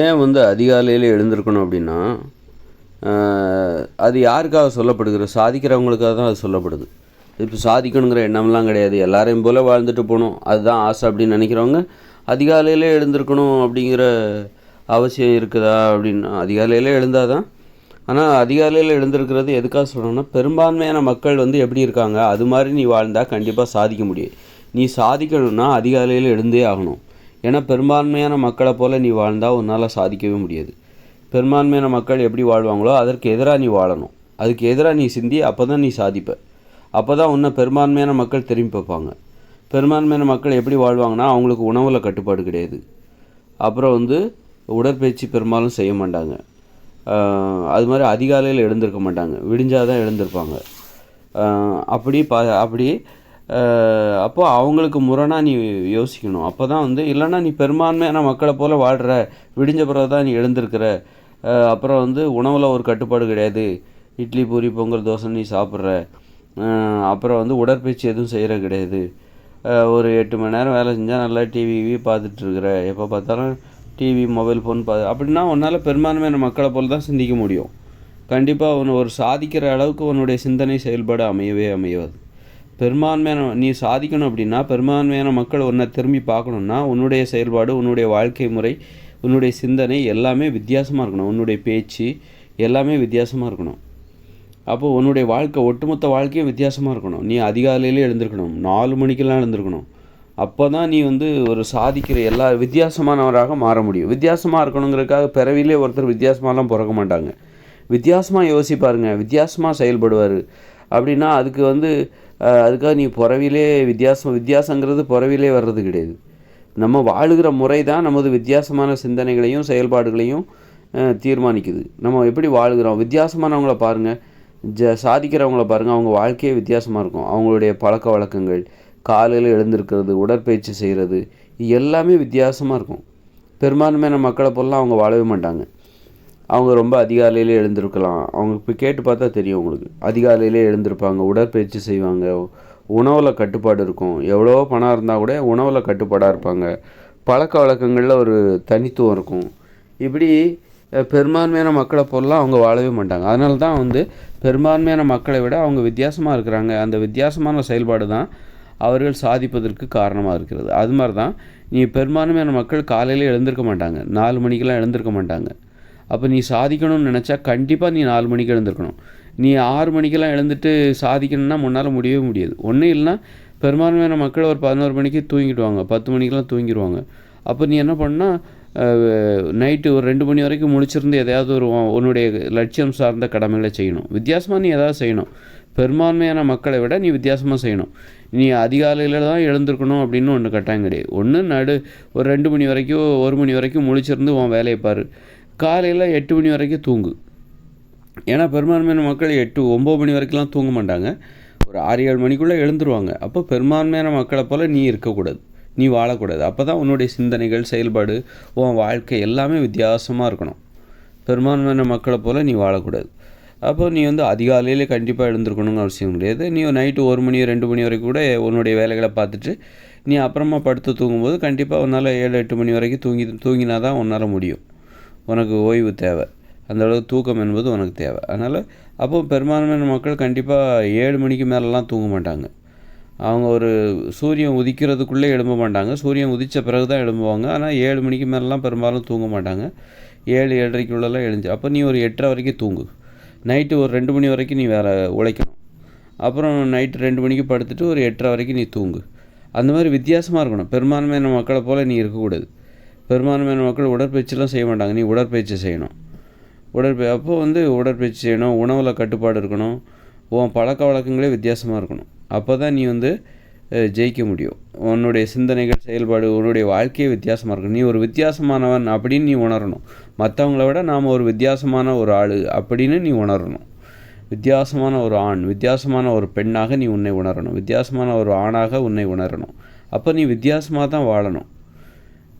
ஏன் வந்து அதிகாலையில் எழுந்திருக்கணும் அப்படின்னா அது யாருக்காக சொல்லப்படுகிறது? சாதிக்கிறவங்களுக்காக தான் அது சொல்லப்படுது. இப்போ சாதிக்கணுங்கிற எண்ணம்லாம் கிடையாது. எல்லாரையும் போல் வாழ்ந்துட்டு போகணும். அதுதான் ஆசை அப்படின்னு நினைக்கிறவங்க அதிகாலையில் எழுந்திருக்கணும் அப்படிங்கிற அவசியம் இருக்குதா அப்படின்னா அதிகாலையில் எழுந்தால் தான் ஆனால் அதிகாலையில் எழுந்திருக்கிறது எதுக்காக சொல்லணும்னா பெரும்பான்மையான மக்கள் வந்து எப்படி இருக்காங்க? அது மாதிரி நீ வாழ்ந்தால் கண்டிப்பாக சாதிக்க முடியும். நீ சாதிக்கணும்னா அதிகாலையில் எழுந்தே ஆகணும். ஏன்னா பெரும்பான்மையான மக்களை போல் நீ வாழ்ந்தால் உன்னால் சாதிக்கவே முடியாது. பெரும்பான்மையான மக்கள் எப்படி வாழ்வாங்களோ அதற்கு எதிராக நீ வாழணும். அதுக்கு எதிராக நீ சிந்தி அப்போ தான் நீ சாதிப்ப. அப்போ தான் உன்னை பெரும்பான்மையான மக்கள் திரும்பி பார்ப்பாங்க. பெரும்பான்மையான மக்கள் எப்படி வாழ்வாங்கன்னா அவங்களுக்கு உணவில் கட்டுப்பாடு கிடையாது. அப்புறம் வந்து உடற்பயிற்சி பெரும்பாலும் செய்ய மாட்டாங்க. அது மாதிரி அதிகாலையில் எழுந்திருக்க மாட்டாங்க. விடிஞ்சாதான் தான் எழுந்திருப்பாங்க அப்படி ப அப்படி அப்போது அவங்களுக்கு முரணாக நீ யோசிக்கணும். அப்போ தான் வந்து இல்லைன்னா நீ பெரும்பான்மையான மக்களை போல் வாழ்கிற விடிஞ்ச பிறகு தான் நீ எழுந்திருக்கிற. அப்புறம் வந்து உணவில் ஒரு கட்டுப்பாடு கிடையாது. இட்லி பூரி பொங்கல் தோசை நீ சாப்பிட்ற. அப்புறம் வந்து உடற்பயிற்சி எதுவும் செய்கிற கிடையாது. ஒரு எட்டு மணி நேரம் வேலை செஞ்சால் நல்லா டிவி பார்த்துட்ருக்குற எப்போ பார்த்தாலும் டிவி மொபைல் ஃபோன் பா அப்படின்னா உன்னால் பெரும்பான்மையான மக்களை போல் தான் சிந்திக்க முடியும். கண்டிப்பாக உன் ஒரு சாதிக்கிற அளவுக்கு உன்னுடைய சிந்தனை செயல்பாடு அமையவே அமையாது. பெரும்பான்மையான நீ சாதிக்கணும் அப்படின்னா பெரும்பான்மையான மக்கள் உன்னை திரும்பி பார்க்கணுன்னா உன்னுடைய செயல்பாடு உன்னுடைய வாழ்க்கை முறை உன்னுடைய சிந்தனை எல்லாமே வித்தியாசமாக இருக்கணும். உன்னுடைய பேச்சு எல்லாமே வித்தியாசமாக இருக்கணும். அப்போ உன்னுடைய வாழ்க்கை ஒட்டுமொத்த வாழ்க்கையும் வித்தியாசமாக இருக்கணும். நீ அதிகாலையிலே எழுந்திருக்கணும் நாலு மணிக்கெல்லாம் எழுந்திருக்கணும். அப்போ தான் நீ வந்து ஒரு சாதிக்கிற எல்லா வித்தியாசமானவராக மாற முடியும். வித்தியாசமாக இருக்கணுங்கிறதுக்காக பிறவிலே ஒருத்தர் வித்தியாசமாலாம் பிறக்க மாட்டாங்க. வித்தியாசமாக யோசிப்பாருங்க. வித்தியாசமாக செயல்படுவார். அப்படின்னா அதுக்கு வந்து அதுக்காக நீ பிறவிலே வித்தியாசம் வித்தியாசங்கிறது பிறவிலே வர்றது கிடையாது. நம்ம வாழுகிற முறை தான் நமது வித்தியாசமான சிந்தனைகளையும் செயல்பாடுகளையும் தீர்மானிக்குது. நம்ம எப்படி வாழுகிறோம்? வித்தியாசமானவங்கள பாருங்கள் ஜ சாதிக்கிறவங்கள பாருங்கள் அவங்க வாழ்க்கையே வித்தியாசமாக இருக்கும். அவங்களுடைய பழக்க வழக்கங்கள் காலையில் எழுந்திருக்கிறது உடற்பயிற்சி செய்கிறது எல்லாமே வித்தியாசமாக இருக்கும். பெரும்பான்மையான மக்களை போலலாம் அவங்க வாழவே மாட்டாங்க. அவங்க ரொம்ப அதிகாலையிலே எழுந்திருக்கலாம். அவங்க இப்போ கேட்டு பார்த்தா தெரியும் உங்களுக்கு. அதிகாலையிலே எழுந்திருப்பாங்க உடற்பயிற்சி செய்வாங்க உணவில் கட்டுப்பாடு இருக்கும். எவ்வளோ பணம் இருந்தால் கூட உணவில் கட்டுப்பாடாக இருப்பாங்க. பழக்க வழக்கங்களில் ஒரு தனித்துவம் இருக்கும். இப்படி பெரும்பான்மையான மக்களை போலலாம் அவங்க வாழவே மாட்டாங்க. அதனால தான் வந்து பெரும்பான்மையான மக்களை விட அவங்க வித்தியாசமாக இருக்கிறாங்க. அந்த வித்தியாசமான செயல்பாடு தான் அவர்கள் சாதிப்பதற்கு காரணமாக இருக்கிறது. அது மாதிரி தான் நீ பெரும்பான்மையான மக்கள் காலையில் எழுந்திருக்க மாட்டாங்க. நாலு மணிக்கெலாம் எழுந்திருக்க மாட்டாங்க. அப்போ நீ சாதிக்கணும்னு நினச்சா கண்டிப்பாக நீ நாலு மணிக்கு எழுந்திருக்கணும். நீ ஆறு மணிக்கெல்லாம் எழுந்துட்டு சாதிக்கணும்னா முன்னால் முடியவே முடியாது. ஒன்றும் இல்லைன்னா பெரும்பான்மையான மக்கள் ஒரு பதினோரு மணிக்கு தூங்கிடுவாங்க. பத்து மணிக்கெல்லாம் தூங்கிடுவாங்க அப்போ நீ என்ன பண்ணால் நைட்டு ஒரு ரெண்டு மணி வரைக்கும் முழிச்சிருந்து எதையாவது ஒரு உன்- உன்னுடைய லட்சியம் சார்ந்த கடமைகளை செய்யணும். வித்தியாசமாக நீ எதாவது செய்யணும். பெரும்பான்மையான மக்களை விட நீ வித்தியாசமாக செய்யணும். நீ அதிகாலையில் தான் எழுந்திருக்கணும் அப்படின்னு ஒன்று கட்டாயம் கிடையாது. ஒன்று நடு ஒரு ரெண்டு மணி வரைக்கும் ஒரு மணி வரைக்கும் முழிச்சிருந்து உன் வேலையை பாரு. காலையில் எட்டு மணி வரைக்கும் தூங்கு. ஏன்னா பெரும்பான்மையான மக்கள் எட்டு ஒம்பது மணி வரைக்கும்லாம் தூங்க மாட்டாங்க. ஒரு ஆறு ஏழு மணிக்குள்ளே எழுந்துருவாங்க. அப்போ பெரும்பான்மையான மக்களை போல் நீ இருக்கக்கூடாது. நீ வாழக்கூடாது. அப்போ தான் உன்னுடைய சிந்தனைகள் செயல்பாடு உன் வாழ்க்கை எல்லாமே வித்தியாசமாக இருக்கணும். பெரும்பான்மையான மக்களை போல் நீ வாழக்கூடாது. அப்போ நீ வந்து அதிகாலையிலே கண்டிப்பாக எழுந்திருக்கணும்னு அவசியம் கிடையாது. நீ நைட்டு ஒரு மணி ரெண்டு மணி வரைக்கும் கூட உன்னுடைய வேலைகளை பார்த்துட்டு நீ அப்புறமா படுத்து தூங்கும்போது கண்டிப்பாக உன்னால் ஏழு எட்டு மணி வரைக்கும் தூங்கி தூங்கினா தான் உன்னால் முடியும். உனக்கு ஓய்வு தேவை. அந்தளவு தூக்கம் என்பது உனக்கு தேவை. அதனால் அப்போ பெரும்பான்மையான மக்கள் கண்டிப்பாக ஏழு மணிக்கு மேலெலாம் தூங்க மாட்டாங்க. அவங்க ஒரு சூரியன் உதிக்கிறதுக்குள்ளே எழும்ப மாட்டாங்க. சூரியன் உதித்த பிறகு தான் எழும்புவாங்க. ஆனால் ஏழு மணிக்கு மேலெலாம் பெரும்பாலும் தூங்க மாட்டாங்க. ஏழு ஏழரைக்குள்ளெல்லாம் எழுந்து அப்போ நீ ஒரு எட்டரை வரைக்கும் தூங்கு. நைட்டு ஒரு ரெண்டு மணி வரைக்கும் நீ வேறு உழைக்கணும். அப்புறம் நைட்டு ரெண்டு மணிக்கு படுத்துட்டு ஒரு எட்டரை வரைக்கும் நீ தூங்கு. அந்த மாதிரி வித்தியாசமாக இருக்கணும். பெரும்பான்மையான மக்களை போல் நீ இருக்கக்கூடாது. பெரும்பான்மையான மக்கள் உடற்பயிற்சிலாம் செய்ய மாட்டாங்க. நீ உடற்பயிற்சி செய்யணும். உடற்பயிற்சி அப்போ வந்து உடற்பயிற்சி செய்யணும். உணவில் கட்டுப்பாடு இருக்கணும். உன் பழக்க வழக்கங்களே வித்தியாசமாக இருக்கணும். அப்போ தான் நீ வந்து ஜெயிக்க முடியும். உன்னுடைய சிந்தனைகள் செயல்பாடு உன்னுடைய வாழ்க்கையே வித்தியாசமாக இருக்கும். நீ ஒரு வித்தியாசமானவன் அப்படின்னு நீ உணரணும். மற்றவங்கள விட நாம் ஒரு வித்தியாசமான ஒரு ஆள் அப்படின்னு நீ உணரணும். வித்தியாசமான ஒரு ஆண் வித்தியாசமான ஒரு பெண்ணாக நீ உன்னை உணரணும். வித்தியாசமான ஒரு ஆணாக உன்னை உணரணும். அப்போ நீ வித்தியாசமாக தான் வாழணும்.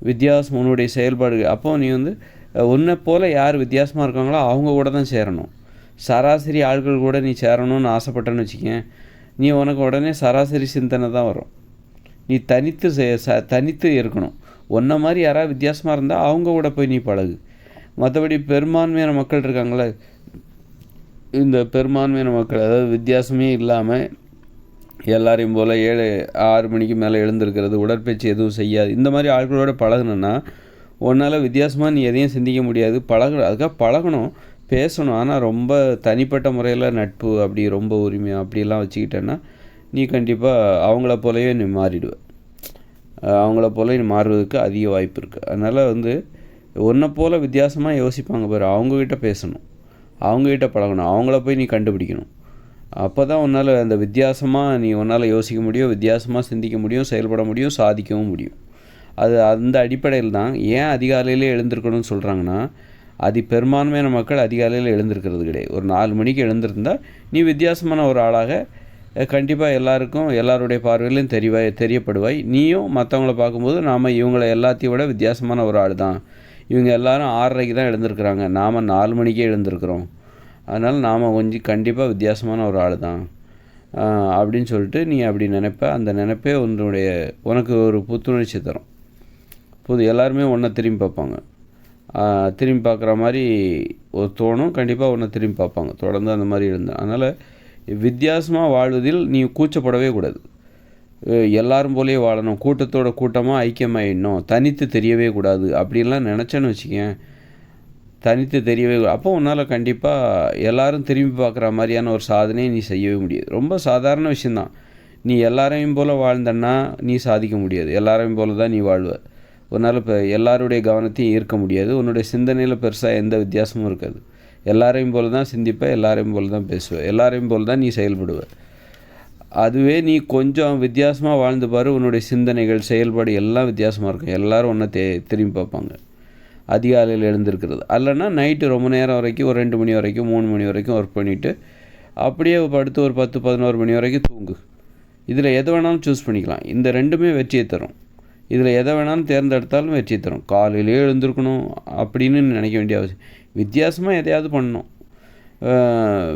வித்தியாசம் உன்னுடைய செயல்பாடுகள் அப்போ நீ வந்து உன்னை போல் யார் வித்தியாசமாக இருக்காங்களோ அவங்க கூட தான் சேரணும். சராசரி ஆட்கள் கூட நீ சேரணும்னு ஆசைப்பட்டேன்னு வச்சுக்கேன். நீ உனக்கு உடனே சராசரி சிந்தனை தான் வரும். நீ தனித்து ச தனித்து இருக்கணும். உன்ன மாதிரி யாராவது வித்தியாசமாக இருந்தால் அவங்க கூட போய் நீ பழகு. மற்றபடி பெரும்பான்மையான மக்கள் இருக்காங்களே இந்த பெரும்பான்மையான மக்கள் அதாவது வித்தியாசமே இல்லாமல் எல்லாரையும் போல் ஏழு ஆறு மணிக்கு மேலே எழுந்திருக்கிறது உடற்பயிற்சி எதுவும் செய்யாது. இந்த மாதிரி ஆட்களோட பழகுனன்னா உன்னால் வித்தியாசமாக நீ எதையும் சிந்திக்க முடியாது. பழக அதுக்காக பழகணும் பேசணும். ஆனால் ரொம்ப தனிப்பட்ட முறையில் நட்பு அப்படி ரொம்ப உரிமை அப்படிலாம் வச்சுக்கிட்டேன்னா நீ கண்டிப்பாக அவங்கள போலவே நீ மாறிடுவ. அவங்கள போல நீ மாறுவதற்கு அதிக வாய்ப்பு இருக்குது அதனால் வந்து உன்னை போல் வித்தியாசமாக யோசிப்பாங்க பாரு. அவங்கக்கிட்ட பேசணும். அவங்கக்கிட்ட பழகணும். அவங்கள போய் நீ கண்டுபிடிக்கணும். அப்போ தான் உன்னால் அந்த வித்தியாசமாக நீ உன்னால் யோசிக்க முடியும் வித்தியாசமாக சிந்திக்க முடியும் செயல்பட முடியும் சாதிக்கவும் முடியும். அது அந்த அடிப்படையில் தான் ஏன் அதிகாலையிலே எழுந்திருக்கணும்னு சொல்கிறாங்கன்னா அது பெரும்பான்மையான மக்கள் அதிகாலையில் எழுந்திருக்கிறது கிடையாது. ஒரு நாலு மணிக்கு எழுந்திருந்தால் நீ வித்தியாசமான ஒரு ஆளாக கண்டிப்பாக எல்லாருக்கும் எல்லாருடைய பார்வையிலையும் தெரிவாய் தெரியப்படுவாய். நீயும் மற்றவங்கள பார்க்கும்போது நாம் இவங்களை எல்லாத்தையும் விட வித்தியாசமான ஒரு ஆள் தான் இவங்க எல்லாரும் ஆறரைக்கு தான் எழுந்திருக்கிறாங்க. நாம் நாலு மணிக்கே எழுந்திருக்கிறோம். அதனால் நாம் கொஞ்சம் கண்டிப்பாக வித்தியாசமான ஒரு ஆள் தான் அப்படின்னு சொல்லிட்டு நீ அப்படி நினைப்ப. அந்த நினைப்பே உன்னுடைய உனக்கு ஒரு புத்துணர்ச்சி தரும். புது எல்லாருமே ஒன்றை திரும்பி பார்ப்பாங்க. திரும்பி பார்க்குற மாதிரி ஒரு தோணும். கண்டிப்பாக ஒன்றை திரும்பி பார்ப்பாங்க. தொடர்ந்து அந்த மாதிரி இருந்தேன் அதனால் வித்தியாசமாக வாழ்வதில் நீ கூச்சப்படவே கூடாது. எல்லாரும் போலேயே வாழணும். கூட்டத்தோட கூட்டமாக ஐக்கியமாயிடணும். தனித்து தெரியவே கூடாது. அப்படின்லாம் நினச்சேன்னு வச்சுக்கேன். தனித்து தெரியவே அப்போ உன்னால் கண்டிப்பாக எல்லாரும் திரும்பி பார்க்குற மாதிரியான ஒரு சாதனையை நீ செய்யவே முடியாது. ரொம்ப சாதாரண விஷயந்தான். நீ எல்லாரையும் போல் வாழ்ந்தன்னா நீ சாதிக்க முடியாது. எல்லாரையும் போல தான் நீ வாழ்வ. உன்னால் இப்போ எல்லாருடைய கவனத்தையும் ஈர்க்க முடியாது. உன்னுடைய சிந்தனையில் பெருசாக எந்த வித்தியாசமும் இருக்காது. எல்லாரையும் போல தான் சிந்திப்ப எல்லாரையும் போல தான் பேசுவேன் எல்லாரையும் போல தான் நீ செயல்படுவ. அதுவே நீ கொஞ்சம் வித்தியாசமாக வாழ்ந்து பாரு. உன்னுடைய சிந்தனைகள் செயல்பாடு எல்லாம் வித்தியாசமாக இருக்கும். எல்லோரும் ஒன்றை தே திரும்பி பார்ப்பாங்க. அதிகாலையில் எழுந்திருக்கிறது. அல்லைன்னா நைட்டு ரொம்ப நேரம் வரைக்கும் ஒரு ரெண்டு மணி வரைக்கும் மூணு மணி வரைக்கும் ஒர்க் பண்ணிவிட்டு அப்படியே படுத்து ஒரு பத்து பதினோரு மணி வரைக்கும் தூங்கு. இதில் எதை வேணாலும் சூஸ் பண்ணிக்கலாம். இந்த ரெண்டுமே வெற்றியை தரும். இதில் எதை வேணாலும் தேர்ந்தெடுத்தாலும் வெற்றியை தரும். காலையிலேயே எழுந்திருக்கணும் அப்படின்னு நினைக்க வேண்டிய அவசியம். வித்தியாசமாக எதையாவது பண்ணணும்.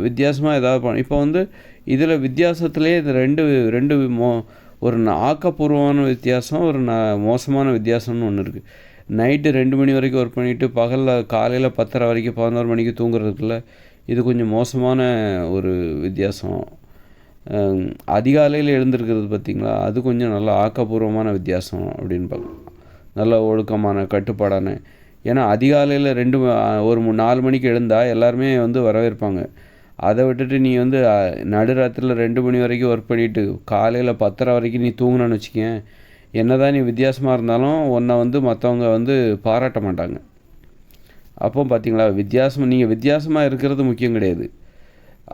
வித்தியாசமாக எதாவது பண்ண இப்போ வந்து இதில் வித்தியாசத்துலேயே இது ரெண்டு ரெண்டு மோ ஒரு ஆக்கப்பூர்வமான வித்தியாசம் ஒரு ந மோசமான வித்தியாசம்னு ஒன்று இருக்குது நைட்டு ரெண்டு மணி வரைக்கும் ஒர்க் பண்ணிவிட்டு பகலில் காலையில் பத்தரை வரைக்கும் பதினோரு மணிக்கு தூங்குறதுக்குள்ள இது கொஞ்சம் மோசமான ஒரு வித்தியாசம். அதிகாலையில் எழுந்திருக்கிறது பார்த்திங்களா அது கொஞ்சம் நல்ல ஆக்கப்பூர்வமான வித்தியாசம் அப்படின்னு பார்க்கலாம். நல்ல ஒழுக்கமான கட்டுப்பாடான. ஏன்னா அதிகாலையில் ரெண்டு ஒரு நாலு மணிக்கு எழுந்தால் எல்லாருமே வந்து வரவேற்பாங்க. அதை விட்டுட்டு நீ வந்து நடுராத்திரில் ரெண்டு மணி வரைக்கும் ஒர்க் பண்ணிவிட்டு காலையில் பத்தரை வரைக்கும் நீ தூங்கினு வச்சுக்கேன் என்னதான் நீ வித்தியாசமாக இருந்தாலும் உன்னை வந்து மற்றவங்க வந்து பாராட்ட மாட்டாங்க. அப்போ பார்த்தீங்களா வித்தியாசம் நீங்கள் வித்தியாசமாக இருக்கிறது முக்கியம் கிடையாது.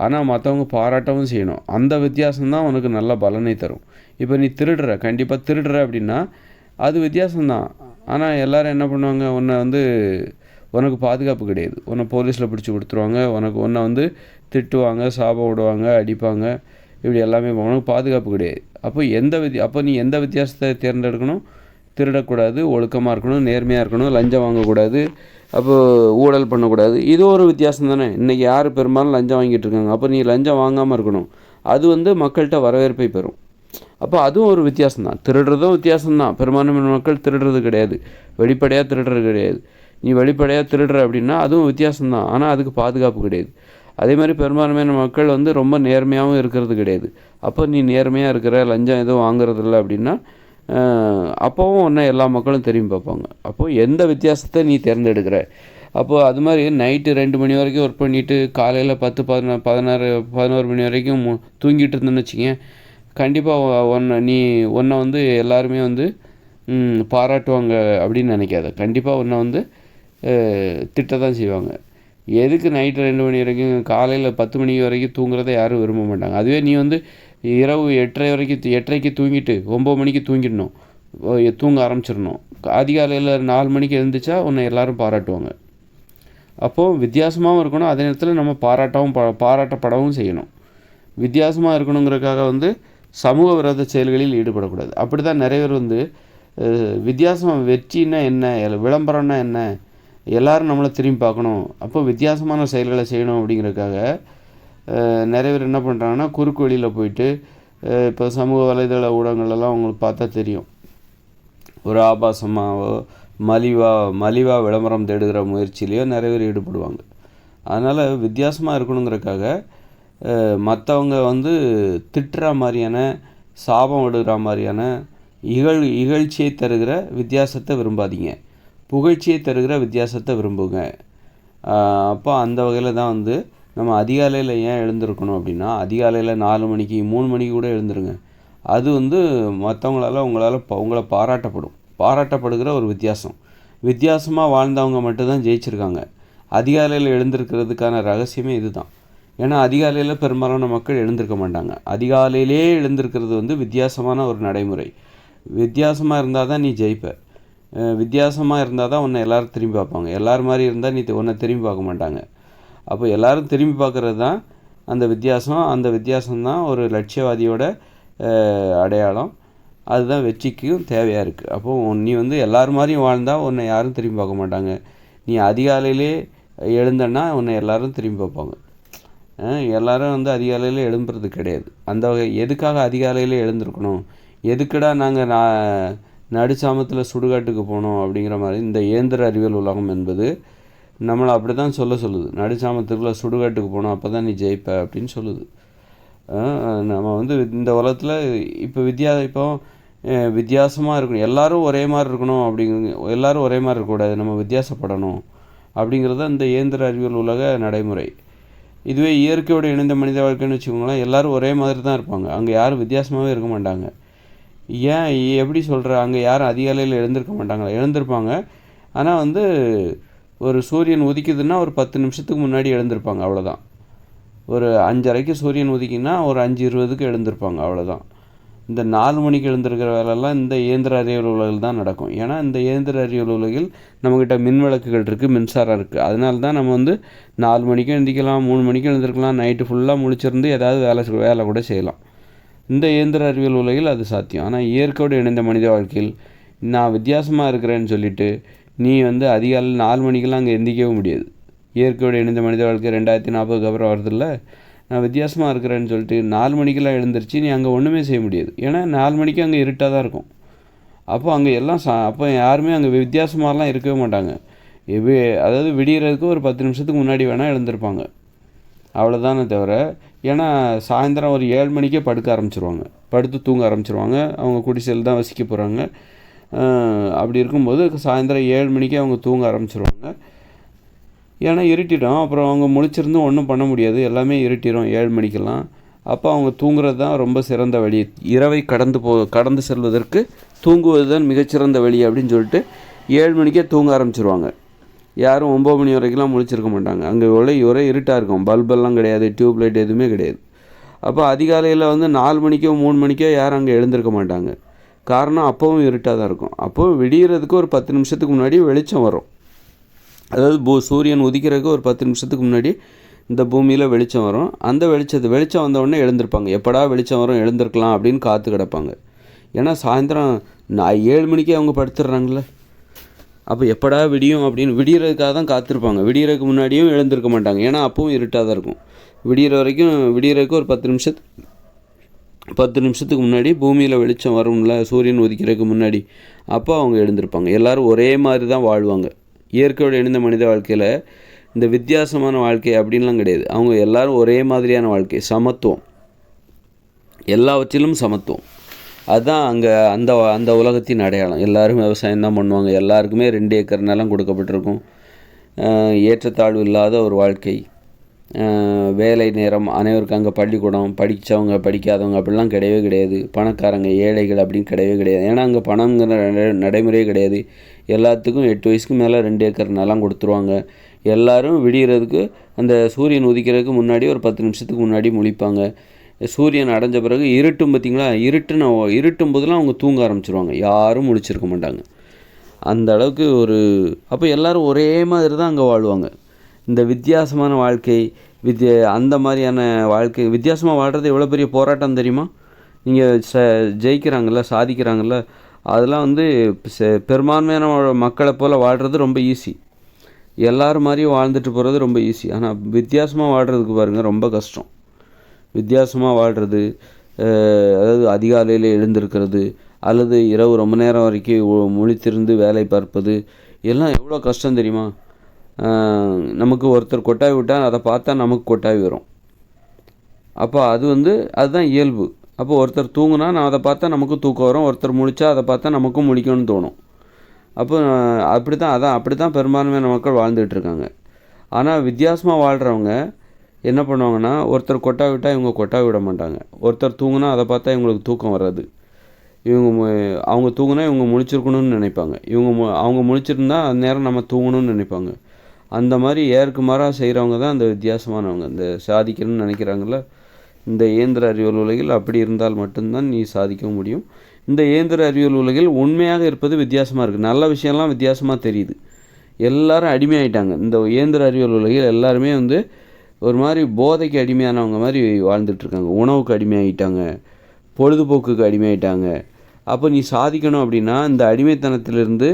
ஆனால் மற்றவங்க பாராட்டவும் செய்யணும். அந்த வித்தியாசம்தான் உனக்கு நல்ல பலனை தரும். இப்போ நீ திருடுற கண்டிப்பாக திருடுற அப்படின்னா அது வித்தியாசம்தான். ஆனால் எல்லோரும் என்ன பண்ணுவாங்க உன்னை வந்து உனக்கு பாதுகாப்பு கிடையாது. உன்னை போலீஸில் பிடிச்சி கொடுத்துருவாங்க. உனக்கு உன்னை வந்து திட்டுவாங்க சாபம் விடுவாங்க அடிப்பாங்க. இப்படி எல்லாமே உனக்கு பாதுகாப்பு கிடையாது. அப்போ எந்த வித்தி அப்போ நீ எந்த வித்தியாசத்தை தேர்ந்தெடுக்கணும்? திருடக்கூடாது ஒழுக்கமாக இருக்கணும் நேர்மையாக இருக்கணும் லஞ்சம் வாங்கக்கூடாது அப்போ ஊழல் பண்ணக்கூடாது. இது ஒரு வித்தியாசம் தானே. இன்றைக்கி யார் பெரும்பாலும் லஞ்சம் வாங்கிட்டு இருக்காங்க? அப்போ நீ லஞ்சம் வாங்காமல் இருக்கணும். அது வந்து மக்கள்கிட்ட வரவேற்பை பெறும். அப்போ அதுவும் ஒரு வித்தியாசம் தான் திருடுறதும் வித்தியாசம் தான் பெரும்பான்மையான மக்கள் திருடுறது கிடையாது. வெளிப்படையாக திருடுறது கிடையாது. நீ வெளிப்படையாக திருடுற அப்படின்னா அதுவும் வித்தியாசம்தான். ஆனால் அதுக்கு பாதுகாப்பு கிடையாது. அதே மாதிரி பெரும்பான்மையான மக்கள் வந்து ரொம்ப நேர்மையாகவும் இருக்கிறது கிடையாது. அப்போ நீ நேர்மையாக இருக்கிற லஞ்சம் எதுவும் வாங்குறதில்ல அப்படின்னா அப்போவும் உன்னை எல்லா மக்களும் திரும்பி பார்ப்பாங்க. அப்போது எந்த வித்தியாசத்தை நீ தேர்ந்தெடுக்கிற? அப்போது அது மாதிரி நைட்டு ரெண்டு மணி வரைக்கும் ஒர்க் பண்ணிவிட்டு காலையில் பத்து பதினா பதினாறு பதினோரு மணி வரைக்கும் தூங்கிட்டு இருந்தேன்னு வச்சுக்கேன். கண்டிப்பாக ஒன்றை நீ ஒன்றை வந்து எல்லாருமே வந்து பாராட்டுவாங்க அப்படின்னு நினைக்காத. கண்டிப்பாக உன்னை வந்து திட்ட தான் செய்வாங்க. எதுக்கு நைட்டு ரெண்டு மணி வரைக்கும் காலையில் பத்து மணி வரைக்கும் தூங்குறதை யாரும் விரும்ப மாட்டாங்க. அதுவே நீ வந்து இரவு எட்டரை வரைக்கும் எட்டரைக்கு தூங்கிட்டு ஒம்பது மணிக்கு தூங்கிடணும். ஓ, தூங்க ஆரம்பிச்சிடணும். அதிகாலையில் நாலு மணிக்கு எழுந்துச்சா உன்னை எல்லோரும் பாராட்டுவாங்க. அப்போது வித்தியாசமாகவும் இருக்கணும். அதே நேரத்தில் நம்ம பாராட்டவும் ப பாராட்டப்படவும் செய்யணும். வித்தியாசமாக இருக்கணுங்கிறதுக்காக வந்து சமூக விரோத செயல்களில் ஈடுபடக்கூடாது. அப்படி தான் நிறைய பேர் வந்து வித்தியாசம் வெற்றின்னா என்ன? விளம்பரம்னா என்ன? எல்லோரும் நம்மளை திரும்பி பார்க்கணும். அப்போ வித்தியாசமான செயல்களை செய்யணும் அப்படிங்கிறதுக்காக நிறைய பேர் என்ன பண்ணுறாங்கன்னா குறுக்கு வழியில் போயிட்டு இப்போ சமூக வலைதள ஊடகங்களெல்லாம் அவங்களுக்கு பார்த்தா தெரியும். ஒரு ஆபாசமாகவோ மலிவா மலிவாக விளம்பரம் தேடுகிற முயற்சியிலையோ நிறைய பேர் ஈடுபடுவாங்க. அதனால் வித்தியாசமாக இருக்கணுங்கிறக்காக மற்றவங்க வந்து திட்டுற மாதிரியான சாபம் விடுகிற மாதிரியான இகழ் இகழ்ச்சியை தருகிற வித்தியாசத்தை விரும்பாதீங்க. புகழ்ச்சியை தருகிற வித்தியாசத்தை விரும்புங்க. அப்போ அந்த வகையில் தான் வந்து நம்ம அதிகாலையில் ஏன் எழுந்திருக்கணும் அப்படின்னா அதிகாலையில் நாலு மணிக்கு மூணு மணிக்கு கூட எழுந்துருங்க. அது வந்து மற்றவங்களால உங்களால் உங்களை பாராட்டப்படும். பாராட்டப்படுகிற ஒரு வித்தியாசம். வித்தியாசமாக வாழ்ந்தவங்க மட்டும்தான் ஜெயிச்சிருக்காங்க. அதிகாலையில் எழுந்திருக்கிறதுக்கான ரகசியமே இதுதான். ஏன்னா அதிகாலையில் பெரும்பாலான மக்கள் எழுந்திருக்க மாட்டாங்க. அதிகாலையிலே எழுந்திருக்கிறது வந்து வித்தியாசமான ஒரு நடைமுறை. வித்தியாசமாக இருந்தால் தான் நீ ஜெயிப்ப. வித்தியாசமாக இருந்தால் தான் உன்னை எல்லோரும் திரும்பி பார்ப்பாங்க. எல்லோரும் மாதிரி இருந்தால் நீ உன்னை திரும்பி பார்க்க மாட்டாங்க. அப்போ எல்லோரும் திரும்பி பார்க்குறது தான் அந்த வித்தியாசம். அந்த வித்தியாசம்தான் ஒரு லட்சியவாதியோட அடையாளம். அதுதான் வெற்றிக்கும் தேவையாக இருக்குது அப்போது நீ வந்து எல்லார் மாதிரியும் வாழ்ந்தால் உன்னை யாரும் திரும்பி பார்க்க மாட்டாங்க. நீ அதிகாலையிலே எழுந்தன்னா உன்னை எல்லோரும் திரும்பி பார்ப்பாங்க. எல்லோரும் வந்து அதிகாலையில் எழும்புறது கிடையாது. அந்த வகை எதுக்காக அதிகாலையில் எழுந்திருக்கணும்? எதுக்குடா நாங்கள் நான் நடுச்சாமத்தில் சுடுகாட்டுக்கு போனோம் அப்படிங்கிற மாதிரி இந்த இயந்திர அறிவியல் உலகம் என்பது நம்மளை அப்படி தான் சொல்ல சொல்லுது. நடுச்சாமத்துக்குள்ளே சுடுகாட்டுக்கு போனோம் அப்போ தான் நீ ஜெயிப்ப அப்படின்னு சொல்லுது. நம்ம வந்து இந்த உலகத்தில் இப்போ வித்தியா இப்போ வித்தியாசமாக இருக்கணும். எல்லோரும் ஒரே மாதிரி இருக்கணும் அப்படிங்க எல்லோரும் ஒரே மாதிரி இருக்கக்கூடாது நம்ம வித்தியாசப்படணும் அப்படிங்கிறது இந்த இயந்திர அறிவியல் உலக நடைமுறை. இதுவே இயற்கையோடு இணைந்த மனித வாழ்க்கைன்னு வச்சுக்கோங்களேன் எல்லோரும் ஒரே மாதிரி தான் இருப்பாங்க. அங்கே யாரும் வித்தியாசமாகவே இருக்க மாட்டாங்க. ஏன் எப்படி சொல்கிற அங்கே யாரும் அதிகாலையில் எழுந்திருக்க மாட்டாங்களா? எழுந்திருப்பாங்க. ஆனால் வந்து ஒரு சூரியன் உதிக்குதுன்னா ஒரு பத்து நிமிஷத்துக்கு முன்னாடி எழுந்திருப்பாங்க அவ்வளோதான் ஒரு அஞ்சரைக்கு சூரியன் உதிக்கினா ஒரு அஞ்சு இருபதுக்கு எழுந்திருப்பாங்க அவ்வளோதான் இந்த நாலு மணிக்கு எழுந்திருக்கிற வேலையெல்லாம் இந்த இயந்திர அறிவியல் உலகில் தான் நடக்கும். ஏன்னா இந்த இயந்திர அறிவியல் உலகில் நம்மக்கிட்ட மின் விளக்குகள் இருக்குது மின்சாரம் இருக்குது அதனால தான் நம்ம வந்து நாலு மணிக்கு எழுந்திக்கலாம் மூணு மணிக்கு எழுந்திருக்கலாம் நைட்டு ஃபுல்லாக முழிச்சிருந்து ஏதாவது வேலை வேலை கூட செய்யலாம். இந்த இயந்திர அறிவியல் உலகில் அது சாத்தியம். ஆனால் இயற்கையோடு இணைந்த மனித வாழ்க்கையில் நான் வித்தியாசமாக இருக்கிறேன்னு சொல்லிவிட்டு நீ வந்து அதிகாலையில் நாலு மணிக்கெல்லாம் அங்கே எந்திக்கவே முடியாது. இயற்கையோடு இணைந்த மனித வாழ்க்கை ரெண்டாயிரத்தி நாற்பதுக்கு அப்புறம் வருதில்ல? நான் வித்தியாசமாக இருக்கிறேன்னு சொல்லிட்டு நாலு மணிக்கெல்லாம் எழுந்திரிச்சு நீ அங்கே ஒன்றுமே செய்ய முடியாது. ஏன்னா நாலு மணிக்கு அங்கே இருட்டாக தான் இருக்கும். அப்போ அங்கே எல்லாம் சா அப்போ யாருமே அங்கே வித்தியாசமாகலாம் இருக்கவே மாட்டாங்க. எவ்வே அதாவது விடியறதுக்கு ஒரு பத்து நிமிஷத்துக்கு முன்னாடி வேணால் எழுந்திருப்பாங்க. அவ்வளோதானே தவிர ஏன்னா சாயந்தரம் ஒரு ஏழு மணிக்கே படுக்க ஆரம்பிச்சிருவாங்க. படுத்து தூங்க ஆரம்பிச்சிருவாங்க. அவங்க குடிசையில் தான் வசிக்க போகிறாங்க அப்படி இருக்கும்போது சாயந்தரம் ஏழு மணிக்கே அவங்க தூங்க ஆரம்பிச்சிருவாங்க. ஏன்னா இருட்டிடும். அப்புறம் அவங்க முழிச்சிருந்தும் ஒன்றும் பண்ண முடியாது. எல்லாமே இருட்டிடும் ஏழு மணிக்கெல்லாம். அப்போ அவங்க தூங்குறது தான் ரொம்ப சிறந்த வழி. இரவை கடந்து போ கடந்து செல்வதற்கு தூங்குவது தான் மிகச்சிறந்த வழி அப்படின்னு சொல்லிட்டு ஏழு மணிக்கே தூங்க ஆரம்பிச்சிருவாங்க. யாரும் ஒம்பது மணி வரைக்கும்லாம் முழிச்சிருக்க மாட்டாங்க. அங்கே உள்ள ஒரே இருட்டாக இருக்கும். பல்பெல்லாம் கிடையாது டியூப்லைட் எதுவுமே கிடையாது. அப்போ அதிகாலையில் வந்து நாலு மணிக்கோ மூணு மணிக்கோ யாரும் அங்கே எழுந்திருக்க மாட்டாங்க. காரணம் அப்போவும் இருட்டாக தான் இருக்கும். அப்போ விடியறதுக்கு ஒரு பத்து நிமிஷத்துக்கு முன்னாடி வெளிச்சம் வரும். அதாவது பூ சூரியன் உதிக்கிறதுக்கு ஒரு பத்து நிமிஷத்துக்கு முன்னாடி இந்த பூமியில் வெளிச்சம் வரும். அந்த வெளிச்சத்து வெளிச்சம் வந்தவுடனே எழுந்திருப்பாங்க. எப்படா வெளிச்சம் வரும் எழுந்திருக்கலாம் அப்படின்னு காத்து கிடப்பாங்க. ஏன்னா சாயந்தரம் நான் ஏழு மணிக்கே அவங்க படுத்துடுறாங்களே அப்போ எப்படா விடியும் அப்படின்னு விடியறதுக்காக தான் காத்திருப்பாங்க. விடியறதுக்கு முன்னாடியும் எழுந்திருக்க மாட்டாங்க. ஏன்னா அப்பவும் இருட்டாக தான் இருக்கும். விடியற வரைக்கும் விடியறதுக்கு ஒரு பத்து நிமிஷத்து பத்து நிமிஷத்துக்கு முன்னாடி பூமியில் வெளிச்சம் வரும்ல சூரியன் உதிக்கிறதுக்கு முன்னாடி அப்போ அவங்க எழுந்திருப்பாங்க. எல்லோரும் ஒரே மாதிரி தான் வாழ்வாங்க. இயற்கையோடு இணைந்த மனித வாழ்க்கையில் இந்த வித்தியாசமான வாழ்க்கை அப்படின்லாம் கிடையாது. அவங்க எல்லோரும் ஒரே மாதிரியான வாழ்க்கை. சமத்துவம். எல்லாவற்றிலும் சமத்துவம். அதுதான் அங்கே அந்த அந்த உலகத்தின் அடையாளம். எல்லோரும் விவசாயம் தான் பண்ணுவாங்க. எல்லாருக்குமே ரெண்டு ஏக்கர் நிலம் கொடுக்கப்பட்டிருக்கும். ஏற்றத்தாழ்வு இல்லாத ஒரு வாழ்க்கை. வேலை நேரம் அனைவருக்கும் அங்கே பள்ளிக்கூடம் படித்தவங்க படிக்காதவங்க அப்படிலாம் கிடையவே கிடையாது. பணக்காரங்க ஏழைகள் அப்படின்னு கிடையவே கிடையாது. ஏன்னா அங்கே பணங்கிற நடைமுறையே கிடையாது. எல்லாத்துக்கும் எட்டு வயசுக்கு மேலே ரெண்டு ஏக்கர் நிலம் கொடுத்துருவாங்க. எல்லோரும் விடிகிறதுக்கு அந்த சூரியன் உதிக்கிறதுக்கு முன்னாடி ஒரு பத்து நிமிஷத்துக்கு முன்னாடி முழிப்பாங்க. சூரியன் அடைஞ்ச பிறகு இருட்டும் பார்த்திங்களா? இருட்டுன்னு இருட்டும் போதெல்லாம் அவங்க தூங்க ஆரம்பிச்சிருவாங்க. யாரும் முடிச்சிருக்க மாட்டாங்க. அந்த அளவுக்கு ஒரு அப்போ எல்லோரும் ஒரே மாதிரி தான் அங்கே வாழ்வாங்க. இந்த வித்தியாசமான வாழ்க்கை வித்திய அந்த மாதிரியான வாழ்க்கை வித்தியாசமாக வாழ்கிறது எவ்வளோ பெரிய போராட்டம் தெரியுமா? நீங்கள் ச ஜெயிக்கிறாங்கல்ல சாதிக்கிறாங்கல்ல அதெல்லாம் வந்து பெரும்பான்மையான மக்களை போல் வாழ்கிறது ரொம்ப ஈஸி எல்லோரும் மாதிரியும் வாழ்ந்துட்டு போகிறது ரொம்ப ஈஸி ஆனால் வித்தியாசமாக வாழ்கிறதுக்கு பாருங்கள் ரொம்ப கஷ்டம். வித்தியாசமாக வாழ்கிறது அதாவது அதிகாலையில் எழுந்திருக்கிறது அல்லது இரவு ரொம்ப நேரம் வரைக்கும் முழித்திருந்து வேலை பார்ப்பது எல்லாம் எவ்வளோ கஷ்டம் தெரியுமா? நமக்கு ஒருத்தர் கொட்டாய் விட்டால் அதை பார்த்தா நமக்கு கொட்டாய் வரும். அப்போ அது வந்து அதுதான் இயல்பு. அப்போ ஒருத்தர் தூங்குனா நான் அதை பார்த்தா நமக்கு தூக்கம் வரும் ஒருத்தர் முழிச்சா அதை பார்த்தா நமக்கும் முழிக்கணும்னு தோணும். அப்போ அப்படி தான் அதான் அப்படி தான் பெரும்பான்மையான மக்கள் வாழ்ந்துகிட்ருக்காங்க ஆனால் வித்தியாசமாக வாழ்கிறவங்க என்ன பண்ணுவாங்கன்னா ஒருத்தர் கொட்டா விட்டால் இவங்க கொட்டா விட மாட்டாங்க. ஒருத்தர் தூங்குனா அதை பார்த்தா இவங்களுக்கு தூக்கம் வராது. இவங்க மு- அவங்க தூங்குனா இவங்க முழிச்சிருக்கணும்னு நினைப்பாங்க. இவங்க மு- அவங்க முழிச்சிருந்தா அந்த நேரம் நம்ம தூங்கணும்னு நினைப்பாங்க. அந்த மாதிரி ஏற்கு மாறாக செய்கிறவங்க தான் அந்த வித்தியாசமானவங்க. இந்த சாதிக்கணும்னு நினைக்கிறாங்கள இந்த இயந்திர அறிவியல் உலகில் அப்படி இருந்தால் மட்டும்தான் நீ சாதிக்க முடியும். இந்த இயந்திர அறிவியல் உலகில் உண்மையாக இருப்பது வித்தியாசமாக இருக்குது நல்ல விஷயம்லாம் வித்தியாசமாக தெரியுது. எல்லாரும் அடிமையாயிட்டாங்க. இந்த இயந்திர அறிவியல் உலகில் எல்லாருமே வந்து ஒரு மாதிரி போதைக்கு அடிமையானவங்க மாதிரி வாழ்ந்துட்டுருக்காங்க உணவுக்கு அடிமையாகிட்டாங்க பொழுதுபோக்குக்கு அடிமையாயிட்டாங்க. அப்போ நீ சாதிக்கணும் அப்படின்னா இந்த அடிமைத்தனத்திலிருந்து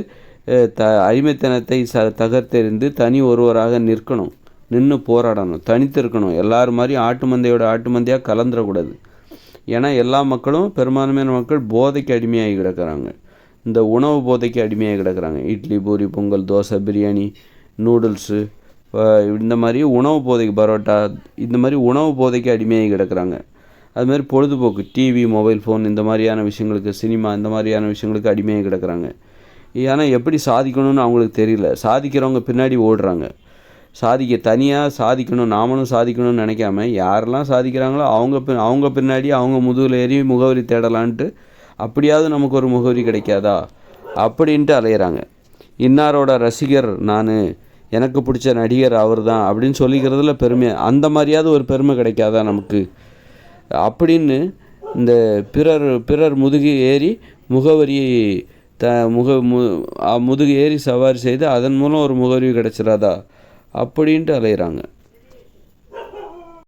த அடிமைத்தனத்தை ச தகர்த்தெறிந்து தனி ஒருவராக நிற்கணும். நின்று போராடணும். தனித்து இருக்கணும். எல்லார் மாதிரி ஆட்டு மந்தையோட ஆட்டு மந்தையாக கலந்துடக்கூடாது ஏன்னா எல்லா மக்களும் பெரும்பான்மையான மக்கள் போதைக்கு அடிமையாகி கிடக்குறாங்க. இந்த உணவு போதைக்கு அடிமையாகி கிடக்குறாங்க. இட்லி பூரி பொங்கல் தோசை பிரியாணி நூடுல்ஸு இந்த மாதிரி உணவு போதைக்கு பரோட்டா இந்த மாதிரி உணவு போதைக்கு அடிமையாகி கிடக்குறாங்க. அது மாதிரி பொழுதுபோக்கு டிவி மொபைல் ஃபோன் இந்த மாதிரியான விஷயங்களுக்கு சினிமா இந்த மாதிரியான விஷயங்களுக்கு அடிமையாக கிடக்கிறாங்க. ஏன்னா எப்படி சாதிக்கணும்னு அவங்களுக்கு தெரியல. சாதிக்கிறவங்க பின்னாடி ஓடுறாங்க. சாதிக்க தனியாக சாதிக்கணும் நாமளும் சாதிக்கணும்னு நினைக்காம யாரெல்லாம் சாதிக்கிறாங்களோ அவங்க பின் அவங்க பின்னாடி அவங்க முதுகில் ஏறி முகவரி தேடலான்ட்டு அப்படியாவது நமக்கு ஒரு முகவரி கிடைக்காதா? அப்படின்ட்டு அலையிறாங்க. இன்னாரோட ரசிகர் நான் எனக்கு பிடிச்ச நடிகர் அவர் தான் அப்படின்னு சொல்லிக்கிறதுல பெருமை. அந்த மாதிரியாவது ஒரு பெருமை கிடைக்காதா நமக்கு? அப்படின்னு இந்த பிறர் பிறர் முதுகு ஏறி முகவரி த முக மு முதுகு ஏறி சவாரி செய்து அதன் மூலம் ஒரு முகவரி கிடைச்சிடாதா அப்படின்ட்டு அலையிறாங்க.